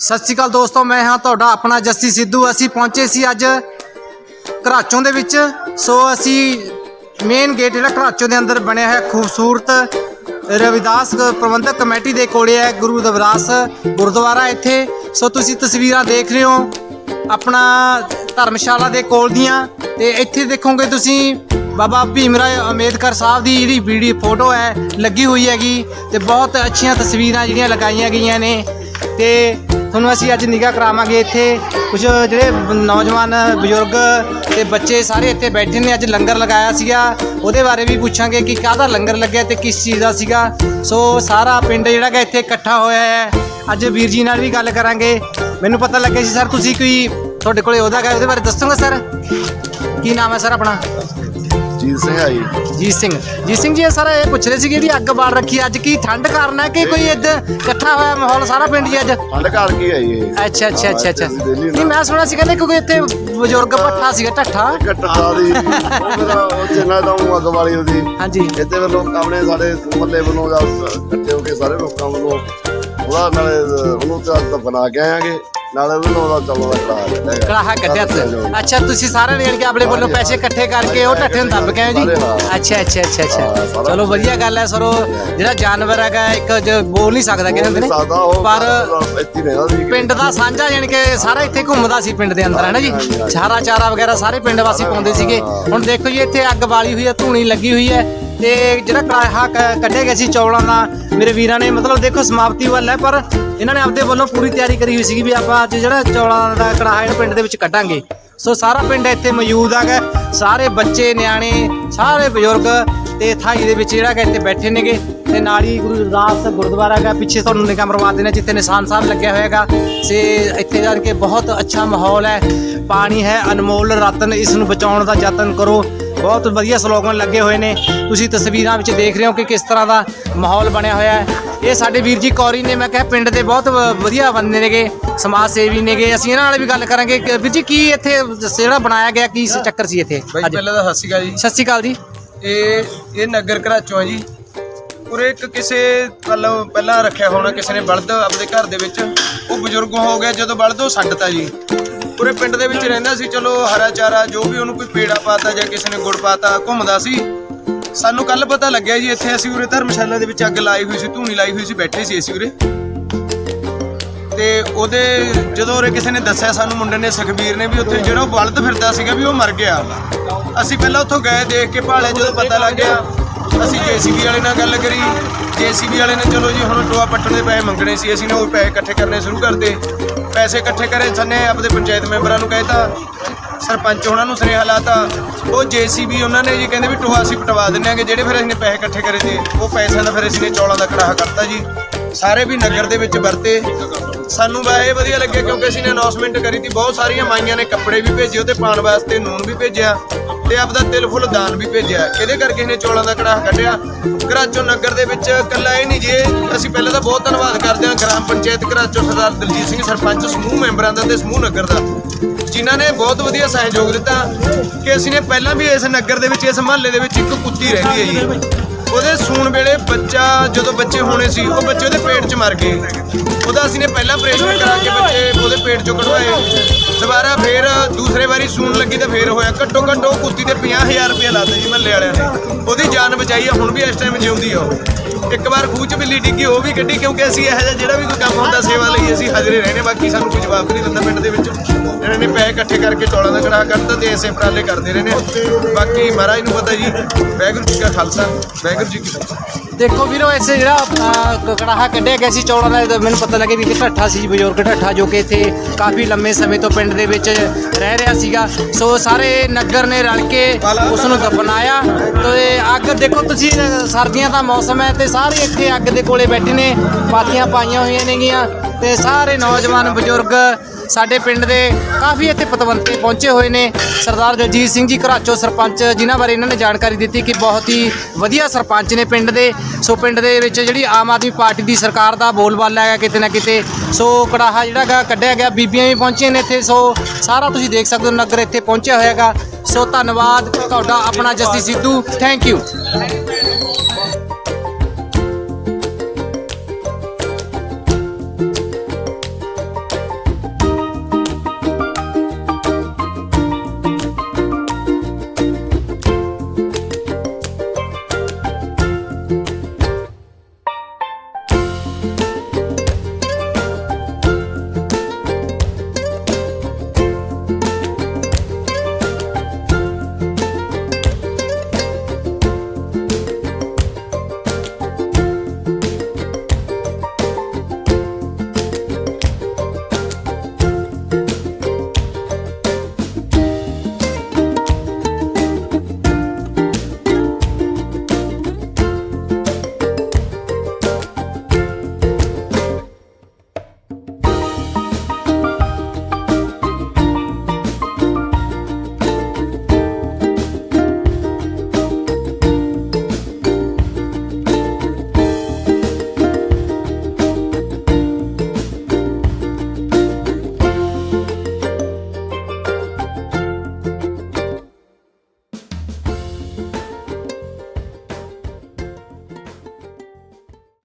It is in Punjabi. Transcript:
ਸਤਿ ਸ਼੍ਰੀ ਅਕਾਲ ਦੋਸਤੋ, ਮੈਂ ਹਾਂ ਤੁਹਾਡਾ ਆਪਣਾ ਜੱਸੀ ਸਿੱਧੂ। ਅਸੀਂ ਪਹੁੰਚੇ ਸੀ ਅੱਜ ਘਰਾਚੋਂ ਦੇ ਵਿੱਚ। ਸੋ ਅਸੀਂ ਮੇਨ ਗੇਟ ਜਿਹੜਾ ਘਰਾਚੋਂ ਦੇ ਅੰਦਰ ਬਣਿਆ ਹੈ ਖੂਬਸੂਰਤ ਰਵਿਦਾਸ ਪ੍ਰਬੰਧਕ ਕਮੇਟੀ ਦੇ ਕੋਲੇ ਹੈ, ਗੁਰੂ ਰਵਿਦਾਸ ਗੁਰਦੁਆਰਾ ਇੱਥੇ। ਸੋ ਤੁਸੀਂ ਤਸਵੀਰਾਂ ਦੇਖ ਰਹੇ ਹੋ ਆਪਣਾ ਧਰਮਸ਼ਾਲਾ ਦੇ ਕੋਲ ਦੀਆਂ। ਤੇ ਇੱਥੇ ਦੇਖੋਗੇ ਤੁਸੀਂ ਬਾਬਾ ਭੀਮ ਰਾਏ ਅੰਬੇਦਕਰ ਸਾਹਿਬ ਦੀ ਜਿਹੜੀ ਵੀਡੀਓ ਫੋਟੋ ਹੈ, ਲੱਗੀ ਹੋਈ ਹੈਗੀ। ਤੇ ਬਹੁਤ ਅੱਛੀਆਂ ਤਸਵੀਰਾਂ ਜਿਹੜੀਆਂ ਲਗਾਈਆਂ ਗਈਆਂ ਨੇ। ਤੇ ਤੁਹਾਨੂੰ ਅਸੀਂ ਅੱਜ ਨਿਗਾਹ ਕਰਾਵਾਂਗੇ ਇੱਥੇ। ਕੁਝ ਜਿਹੜੇ ਨੌਜਵਾਨ, ਬਜ਼ੁਰਗ ਤੇ ਬੱਚੇ ਸਾਰੇ ਇੱਥੇ ਬੈਠੇ ਨੇ। ਅੱਜ ਲੰਗਰ ਲਗਾਇਆ ਸੀਗਾ। ਉਹਦੇ ਬਾਰੇ ਵੀ ਪੁੱਛਾਂਗੇ ਕਿ ਕਾਹਦਾ ਲੰਗਰ ਲੱਗਿਆ ਤੇ ਕਿਸ ਚੀਜ਼ ਦਾ ਸੀਗਾ। ਸੋ ਸਾਰਾ ਪਿੰਡ ਜਿਹੜਾ ਕਿ ਇੱਥੇ ਇਕੱਠਾ ਹੋਇਆ ਹੈ। ਅੱਜ ਵੀਰ ਜੀ ਨਾਲ ਵੀ ਗੱਲ ਕਰਾਂਗੇ। ਮੈਨੂੰ ਪਤਾ ਲੱਗਿਆ ਸੀ, ਸਰ, ਤੁਸੀਂ ਕੋਈ ਤੁਹਾਡੇ ਕੋਲੇ ਉਹਦਾ ਹੈ ਉਹਦੇ ਬਾਰੇ ਦੱਸੋਗੇ, ਸਰ? ਕੀ ਨਾਮ ਹੈ, ਸਰ, ਆਪਣਾ? ਜੀਤ ਸਿੰਘ ਆਈ ਜੀਤ ਸਿੰਘ। ਜੀ ਇਹ ਸਰ ਇਹ ਪੁੱਛ ਰਹੇ ਸੀ ਕਿ ਅੱਗ ਬਾਲ ਰੱਖੀ ਅੱਜ ਕੀ ਠੰਡ ਕਾਰਨ ਹੈ ਕਿ ਕੋਈ ਇੱਧਰ ਇਕੱਠਾ ਹੋਇਆ ਮਾਹੌਲ ਸਾਰਾ ਪਿੰਡ ਜੀ ਅੱਜ? ਠੰਡ ਘਰ ਕੀ ਆਈ ਇਹ? ਅੱਛਾ ਅੱਛਾ ਅੱਛਾ ਅੱਛਾ। ਨਹੀਂ ਮੈਂ ਸੁਣਿਆ ਸੀ ਕਹਿੰਦੇ ਕਿਉਂਕਿ ਇੱਥੇ ਬਜ਼ੁਰਗ ਭੱਠਾ ਸੀਗਾ ਢੱਠਾ। ਘਟਾ ਦੀ। ਉਹ ਮੇਰਾ ਉੱਥੇ ਨਾ ਤਾਂ ਊਂ ਅੱਗ ਵਾਲੀ ਉਹਦੀ। ਹਾਂਜੀ। ਇੱਥੇ ਵੱਲੋਂ ਆਪਣੇ ਸਾਡੇ ਮੁਹੱਲੇ ਵੱਲੋਂ ਜਾਂ ਇਕੱਠੇ ਹੋ ਕੇ ਸਾਰੇ ਲੋਕਾਂ ਵੱਲੋਂ ਉਹਦਾ ਨਾਲੇ ਉਹਨੂੰ ਤਾਂ ਬਣਾ ਕੇ ਆਵਾਂਗੇ ਨਾਲੇ ਉਹਨੂੰ ਉਹਦਾ ਚੱਲਦਾ ਹੈਗਾ। ਕੜਾਹਾ ਕੱਢਿਆ ਤੁਸੀਂ। ਅੱਛਾ ਤੁਸੀਂ ਸਾਰੇ ਨੇ ਕਿ ਆਪਣੇ ਵੱਲੋਂ ਪੈਸੇ ਇਕੱਠੇ ਕਰਕੇ ਉਹ ਢੱਠੇ ਨੂੰ ਦੱਬ ਆਏ ਜੀ। ਅੱਛਾ ਅੱਛਾ ਅੱਛਾ ਅੱਛਾ। ਚਲੋ ਵਧੀਆ ਗੱਲ ਹੈ ਸਰੋ। ਜਿਹੜਾ ਜਾਨਵਰ ਹੈਗਾ ਇੱਕ ਜੋ ਬੋਲ ਨਹੀਂ ਸਕਦਾ ਕਹਿੰਦੇ ਨੇ ਉਹ ਪਰ ਪਿੰਡ ਦਾ ਸਾਂਝਾ ਯਾਨੀ ਕਿ ਸਾਰਾ ਇੱਥੇ ਘੁੰਮਦਾ ਸੀ ਪਿੰਡ ਦੇ ਅੰਦਰ ਹੈ ਨਾ ਜੀ। ਚਾਰਾ ਚਾਰਾ ਵਗੈਰਾ ਸਾਰੇ ਪਿੰਡ ਵਾਸੀ ਪਾਉਂਦੇ ਸੀਗੇ। ਹੁਣ ਦੇਖੋ ਜੀ ਇੱਥੇ ਅੱਗ ਬਾਲੀ ਹੋਈ ਹੈ ਧੂਣੀ ਲੱਗੀ ਹੋਈ ਹੈ। ਤੇ ਜਿਹੜਾ ਕੜਾਹਾ ਕ- ਕੱਢਿਆ ਗਿਆ ਸੀ ਚੌਲਾਂ ਦਾ, ਮੇਰੇ ਵੀਰਾਂ ਨੇ ਮਤਲਬ ਦੇਖੋ ਸਮਾਪਤੀ ਵੱਲ ਹੈ, ਪਰ ਇਹਨਾਂ ਨੇ ਆਪਦੇ ਵੱਲੋਂ ਪੂਰੀ ਤਿਆਰੀ ਕਰੀ ਹੋਈ ਸੀਗੀ ਵੀ ਆਪਾਂ ਅੱਜ ਜਿਹੜਾ ਚੌਲਾਂ ਦਾ ਕੜਾਹਾ ਜਿਹੜਾ ਪਿੰਡ ਦੇ ਵਿੱਚ ਕੱਢਾਂਗੇ। ਸੋ ਸਾਰਾ ਪਿੰਡ ਇੱਥੇ ਮੌਜੂਦ ਹੈਗਾ, ਸਾਰੇ ਬੱਚੇ, ਨਿਆਣੇ, ਸਾਰੇ ਬਜ਼ੁਰਗ ਤੇ ਥਾਈ ਦੇ ਵਿੱਚ ਜਿਹੜਾ ਕਿ ਇੱਥੇ ਬੈਠੇ ਨੇਗੇ ਤੇ ਨਾਲ ਹੀ ਗੁਰੂ ਰਵਿਦਾਸ ਗੁਰਦੁਆਰਾ ਹੈਗਾ, ਪਿੱਛੇ ਤੁਹਾਨੂੰ ਨਿਗਾਹ ਮਰਵਾ ਦੇਣਾ ਜਿੱਥੇ ਨਿਸ਼ਾਨ ਸਾਹਿਬ ਲੱਗਿਆ ਹੋਇਆ ਹੈਗਾ। ਸੇ ਇੱਥੇ ਜਾਣ ਕੇ ਬਹੁਤ ਅੱਛਾ ਮਾਹੌਲ ਹੈ, ਪਾਣੀ ਹੈ, ਅਨਮੋਲ ਰਤਨ ਇਸ ਨੂੰ ਬਚਾਉਣ ਦਾ ਯਤਨ ਕਰੋ। ਬਹੁਤ ਵਧੀਆ ਸਲੋਗਨ ਲੱਗੇ ਹੋਏ ਨੇ। ਤੁਸੀਂ ਤਸਵੀਰਾਂ ਵਿੱਚ ਦੇਖ ਰਹੇ ਹੋ ਕਿ ਕਿਸ ਤਰ੍ਹਾਂ ਦਾ ਮਾਹੌਲ ਬਣਿਆ ਹੋਇਆ ਹੈ। ਇਹ ਸਾਡੇ ਵੀਰ ਜੀ ਕੌਰੀ ਨੇ ਮੈਂ ਕਿਹਾ ਪਿੰਡ ਦੇ ਬਹੁਤ ਵਧੀਆ ਬੰਦੇ ਨੇਗੇ ਸਮਾਜ ਸੇਵੀ ਨੇਗੇ। ਅਸੀਂ ਇਹਨਾਂ ਨਾਲ ਵੀ ਗੱਲ ਕਰਾਂਗੇ ਕਿ ਵੀਰ ਜੀ ਕੀ ਇੱਥੇ ਜਿਹੜਾ ਬਣਾਇਆ ਗਿਆ ਕੀ ਚੱਕਰ ਸੀ ਇੱਥੇ? ਬਾਈ ਅੱਜ ਪਹਿਲਾਂ ਤਾਂ ਸਤਿ ਸ਼੍ਰੀ ਅਕਾਲ ਜੀ। ਸਤਿ ਸ਼੍ਰੀ ਅਕਾਲ ਜੀ। ਇਹ ਇਹ ਨਗਰ ਘਰਾਚੋਂ ਹੈ ਜੀ। ਉਰੇ ਇੱਕ ਕਿਸੇ ਵੱਲੋਂ ਪਹਿਲਾਂ ਰੱਖਿਆ ਹੋਣਾ ਕਿਸੇ ਨੇ ਬਲਦ ਆਪਦੇ ਘਰ ਦੇ ਵਿੱਚ। ਉਹ ਬਜ਼ੁਰਗ ਹੋ ਗਿਆ ਜਦੋਂ ਬਲਦ ਉਹ ਛੱਡਤਾ ਜੀ। ਉਰੇ ਪਿੰਡ ਦੇ ਵਿੱਚ ਰਹਿੰਦਾ ਸੀ, ਚਲੋ ਹਰਾ ਚਾਰਾ, ਜੋ ਵੀ ਉਹਨੂੰ ਕੋਈ ਪੇੜਾ ਪਾਤਾ ਜਾਂ ਕਿਸੇ ਨੇ ਗੁੜ ਪਾਤਾ, ਘੁੰਮਦਾ ਸੀ। ਸਾਨੂੰ ਕੱਲ ਪਤਾ ਲੱਗਿਆ ਜੀ, ਇੱਥੇ ਅਸੀਂ ਉਰੇ ਧਰਮਸ਼ਾਲਾ ਦੇ ਵਿੱਚ ਅੱਗ ਲਾਈ ਹੋਈ ਸੀ, ਧੂਣੀ ਲਾਈ ਹੋਈ ਸੀ, ਬੈਠੇ ਸੀ ਅਸੀਂ ਉਰੇ। ਤੇ ਉਹਦੇ ਜਦੋਂ ਉਰੇ ਕਿਸੇ ਨੇ ਦੱਸਿਆ ਸਾਨੂੰ, ਮੁੰਡੇ ਨੇ ਸੁਖਬੀਰ ਨੇ ਵੀ ਉੱਥੇ ਜਿਹੜਾ ਉਹ ਬਲਦ ਫਿਰਦਾ ਸੀਗਾ ਵੀ ਉਹ ਮਰ ਗਿਆ। ਅਸੀਂ ਪਹਿਲਾਂ ਉੱਥੋਂ ਗਏ, ਦੇਖ ਕੇ ਭਾਲੇ ਜਦੋਂ ਪਤਾ ਲੱਗ ਗਿਆ, ਅਸੀਂ ਜੀਸੀਬੀ ਵਾਲੇ ਨਾਲ ਗੱਲ ਕਰੀ। ਜੀਸੀਬੀ ਵਾਲੇ ਨੇ, ਚਲੋ ਜੀ, ਹੁਣ ਟੋਆ ਪੱਟਣ ਦੇ ਪੈਸੇ ਮੰਗਣੇ ਸੀ, ਅਸੀਂ ਨੇ ਉਹ ਪੈਸੇ ਇਕੱਠੇ ਕਰਨੇ ਸ਼ੁਰੂ ਕਰਦੇ ਪੈਸੇ ਇਕੱਠੇ ਕਰੇ ਸੰਨੇ ਆਪਦੇ ਪੰਚਾਇਤ ਮੈਂਬਰਾਂ ਨੂੰ ਕਹਿਤਾ, ਸਰਪੰਚ ਉਹਨਾਂ ਨੂੰ ਸੁਨੇਹਾ ਲਾਤਾ ਉਹ ਜੀਸੀਬੀ ਉਹਨਾਂ ਨੇ ਜੀ ਕਹਿੰਦੇ ਵੀ ਟੋਆ ਅਸੀਂ ਪਟਵਾ ਦਿੰਨੇ ਆਂਗੇ ਜਿਹੜੇ ਫਿਰ ਅਸੀਂ ਪੈਸੇ ਇਕੱਠੇ ਕਰੇ ਤੇ ਉਹ ਪੈਸਿਆਂ ਦਾ ਫਿਰ ਅਸੀਂ ਨੇ ਚੌਲਾਂ ਦਾ ਕੜਾਹਾ ਕਰਤਾ ਜੀ। ਸਾਰੇ ਵੀ ਨਗਰ ਦੇ ਵਿੱਚ ਵਰਤੇ। ਸਾਨੂੰ ਬਾ ਵਧੀਆ ਲੱਗਿਆ ਕਿਉਂਕਿ ਅਸੀਂ ਨੇ ਅਨਾਉਂਸਮੈਂਟ ਕਰੀ ਤੀ, ਬਹੁਤ ਸਾਰੀਆਂ ਮਾਈਆਂ ਨੇ ਕੱਪੜੇ ਵੀ ਭੇਜੇ ਉਹਤੇ ਪਾਣ ਵਾਸਤੇ ਨੂਨ ਵੀ ਭੇਜਿਆ ਤੇ ਆਪਦਾ ਤਿਲ ਫੁੱਲ ਦਾਨ ਵੀ ਭੇਜਿਆ। ਇਹਦੇ ਕਰਕੇ ਇਹਨੇ ਚੌਲਾਂ ਦਾ ਕੜਾਹ ਕੱਢਿਆ। ਘਰਾਚੋਂ ਨਗਰ ਦੇ ਵਿੱਚ ਇਕੱਲਾ ਇਹ ਨਹੀਂ ਜੇ, ਅਸੀਂ ਪਹਿਲਾਂ ਤਾਂ ਬਹੁਤ ਧੰਨਵਾਦ ਕਰਦੇ ਹਾਂ ਗ੍ਰਾਮ ਪੰਚਾਇਤ ਘਰਾਚੋਂ ਸਰਦਾਰ ਦਲਜੀਤ ਸਿੰਘ ਸਰਪੰਚ, ਸਮੂਹ ਮੈਂਬਰਾਂ ਦਾ ਤੇ ਸਮੂਹ ਨਗਰ ਦਾ, ਜਿਨ੍ਹਾਂ ਨੇ ਬਹੁਤ ਵਧੀਆ ਸਹਿਯੋਗ ਦਿੱਤਾ ਕਿ ਅਸੀਂ ਨੇ ਪਹਿਲਾਂ ਵੀ ਇਸ ਨਗਰ ਦੇ ਵਿੱਚ, ਇਸ ਮਹੱਲੇ ਦੇ ਵਿੱਚ ਇੱਕ ਕੁੱਤੀ ਰਹਿੰਦੀ ਹੈ ਜੀ। ਉਹਦੇ ਸੂਣ ਵੇਲੇ ਬੱਚਾ ਜਦੋਂ ਬੱਚੇ ਹੋਣੇ ਸੀ, ਉਹ ਬੱਚੇ ਉਹਦੇ ਪੇਟ 'ਚ ਮਰ ਗਏ। ਉਹਦਾ ਅਸੀਂ ਨੇ ਪਹਿਲਾਂ ਆਪਰੇਸ਼ਨ ਕਰਾ ਕੇ ਬੱਚੇ ਉਹਦੇ ਪੇਟ 'ਚੋਂ ਕਢਵਾਏ। ਦੁਬਾਰਾ ਫੇਰ ਦੂਸਰੇ ਵਾਰੀ ਸੂਣ ਲੱਗੀ ਤਾਂ ਫੇਰ ਹੋਇਆ। ਘੱਟੋ ਘੱਟ ਉਹ ਕੁੱਤੀ ਤੇ 50000 ਰੁਪਏ ਲਾਤੇ ਜੀ ਮਹੱਲੇ ਵਾਲਿਆਂ ਨੇ। ਉਹਦੀ ਜਾਨ ਬਚਾਈ ਆ, ਹੁਣ ਵੀ ਇਸ ਟਾਈਮ ਜਿਉਂਦੀ ਆ ਉਹ। ਇੱਕ ਵਾਰ ਖੂਹ ਬਿੱਲੀ ਡਿੱਗੀ, ਉਹ ਵੀ ਕੱਢੀ, ਕਿਉਂਕਿ ਅਸੀਂ ਇਹੋ ਜਿਹਾ ਜਿਹੜਾ ਵੀ ਕੋਈ ਕੰਮ ਹੁੰਦਾ, ਸੇਵਾ ਲਈ ਅਸੀਂ ਹਾਜ਼ਰੇ ਰਹਿੰਦੇ ਬਾਕੀ ਸਾਨੂੰ ਕੋਈ ਜਵਾਬ ਨਹੀਂ ਦਿੰਦਾ ਪਿੰਡ ਦੇ ਵਿੱਚ। ਇਹਨਾਂ ਨੇ ਪੈਸੇ ਇਕੱਠੇ ਕਰਕੇ ਚੌਲਾਂ ਦਾ ਕੜਾਹ ਕੱਢਤਾ ਤੇ ਐਸੇ ਉਪਰਾਲੇ ਕਰਦੇ ਰਹੇ ਨੇ। ਬਾਕੀ ਮਹਾਰਾਜ ਨੂੰ ਪਤਾ ਜੀ, ਵਾਹਿਗੁਰੂ ਜੀ ਕਾ ਖਾਲਸਾ, ਵਾਹਿਗੁਰੂ ਜੀ ਕੀ ਫਤਿਹ। ਦੇਖੋ ਵੀਰੋ ਇਸੇ ਜਿਹੜਾ ਕੜਾਹਾ ਕੱਢਿਆ ਗਿਆ ਸੀ ਚੌਲਾਂ ਦਾ ਮੈਨੂੰ ਪਤਾ ਲੱਗਿਆ ਵੀ ਇਹ ਢੱਠਾ ਸੀ, ਬਜ਼ੁਰਗ ਢੱਠਾ ਜੋ ਕਿ ਇੱਥੇ ਕਾਫੀ ਲੰਮੇ ਸਮੇਂ ਤੋਂ ਪਿੰਡ ਦੇ ਵਿੱਚ ਰਹਿ ਰਿਹਾ ਸੀਗਾ। ਸੋ ਸਾਰੇ ਨਗਰ ਨੇ ਰਲ ਕੇ ਉਸ ਨੂੰ ਦਫਨਾਇਆ ਤੇ ਅੱਗ ਦੇਖੋ, ਤੁਸੀਂ, ਸਰਦੀਆਂ ਦਾ ਮੌਸਮ ਹੈ ਤੇ ਸਾਰੇ ਇੱਥੇ ਅੱਗ ਦੇ ਕੋਲੇ ਬੈਠੇ ਨੇ, ਪਾਥੀਆਂ ਪਾਈਆਂ ਹੋਈਆਂ ਨੇਗੀਆਂ ਤੇ ਸਾਰੇ ਨੌਜਵਾਨ ਬਜ਼ੁਰਗ ਸਾਡੇ ਪਿੰਡ ਦੇ ਕਾਫੀ ਇੱਥੇ ਪਤਵੰਤੇ ਪਹੁੰਚੇ ਹੋਏ ਨੇ। ਸਰਦਾਰ ਜਗਜੀਤ ਸਿੰਘ ਜੀ ਘਰਾਚੋ ਸਰਪੰਚ, ਜਿਨ੍ਹਾਂ ਬਾਰੇ ਇਹਨਾਂ ਨੇ ਜਾਣਕਾਰੀ ਦਿੱਤੀ ਕਿ ਬਹੁਤ ਹੀ ਵਧੀਆ ਸਰਪੰਚ ਨੇ ਪਿੰਡ ਦੇ। ਸੋ ਪਿੰਡ ਦੇ ਵਿੱਚ ਜਿਹੜੀ ਆਮ ਆਦਮੀ ਪਾਰਟੀ ਦੀ ਸਰਕਾਰ ਦਾ ਬੋਲਬਾਲਾ ਹੈਗਾ ਕਿਤੇ ਨਾ ਕਿਤੇ, ਸੋ ਕੜਾਹਾ ਜਿਹੜਾ ਗਾ ਕੱਢਿਆ ਗਿਆ, ਬੀਬੀਆਂ ਵੀ ਪਹੁੰਚੀਆਂ ਨੇ ਇੱਥੇ, ਸੋ ਸਾਰਾ ਤੁਸੀਂ ਦੇਖ ਸਕਦੇ ਹੋ ਨਗਰ ਇੱਥੇ ਪਹੁੰਚਿਆ ਹੋਇਆ ਹੈਗਾ। ਸੋ ਧੰਨਵਾਦ, ਤੁਹਾਡਾ ਆਪਣਾ ਜਸਤੀ ਸਿੱਧੂ ਥੈਂਕ ਯੂ